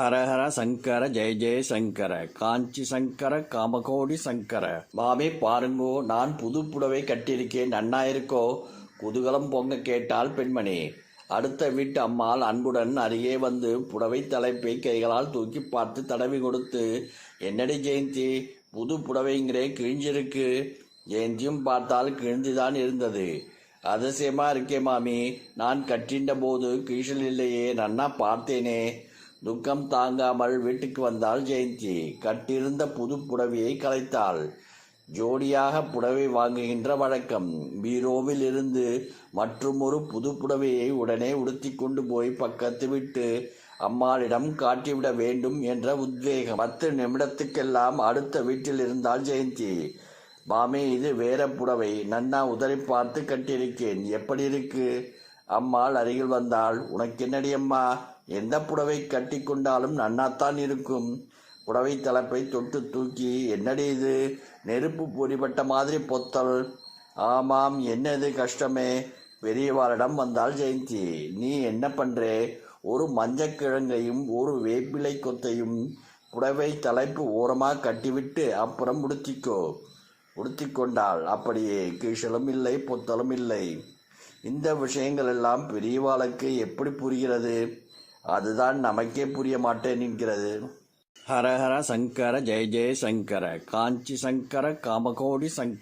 ஹரஹர சங்கர ஜெய ஜெய சங்கர காஞ்சி சங்கர காமகோடி சங்கர. மாமே பாருங்கோ நான் புது புடவை கட்டியிருக்கேன் நன்னா இருக்கோ குதூகலம் பொங்க கேட்டால் பெண்மணி. அடுத்த வீட்டு அம்மாள் அன்புடன் அருகே வந்து புடவை தலைப்பை கைகளால் தூக்கி பார்த்து தடவி கொடுத்து என்னடி ஜெயந்தி புது புடவைங்கிறே கிழிஞ்சிருக்கு. ஜெயந்தியும் பார்த்தால் கிழிந்துதான் இருந்தது. அதிசயமா இருக்கே மாமி நான் கட்டின்ற போது கீழல் இல்லையே நன்னா பார்த்தேனே. துக்கம் தாங்காமல் வீட்டுக்கு வந்தாள் ஜெயந்தி. கட்டியிருந்த புது புடவையை கலைத்தாள். ஜோடியாக புடவை வாங்குகின்ற வழக்கம். பீரோவில் இருந்து மற்றுமொரு புது புடவையை உடனே உடுத்தி கொண்டு போய் பக்கத்து விட்டு அம்மாளிடம் காட்டிவிட வேண்டும் என்ற உத்வேகம். பத்து நிமிடத்துக்கெல்லாம் அடுத்த வீட்டில் இருந்தால் ஜெயந்தி. மாமே இது வேற புடவை. நன்னா உதறி பார்த்து கட்டியிருக்கேன். எப்படி இருக்கு? அம்மாள் அருகில் வந்தாள். உனக்கு என்னடி அம்மா? எந்த புடவை கட்டி கொண்டாலும் நன்னாத்தான் இருக்கும். புடவை தலைப்பை தொட்டு தூக்கி என்னடி இது? நெருப்பு பொறிபட்ட மாதிரி பொத்தல். ஆமாம் என்னது கஷ்டமே? பெரியவாளிடம் வந்தால் ஜெயந்தி நீ என்ன பண்ணுறே ஒரு மஞ்சக்கிழங்கையும் ஒரு வேப்பிலை கொத்தையும் புடவை தலைப்பு ஓரமாக கட்டிவிட்டு அப்புறம் உடுத்திக்கோ. உடுத்தி கொண்டாள் அப்படியே கீழலும் இல்லை பொத்தலும் இல்லை. இந்த விஷயங்கள் எல்லாம் பெரியவாளுக்கு எப்படி புரிகிறது? அதுதான் நமக்கே புரிய மாட்டேன் என்கிறது ஹரஹர சங்கர ஜெய ஜெய சங்கர காஞ்சி சங்கர காமகோடி சங்கர.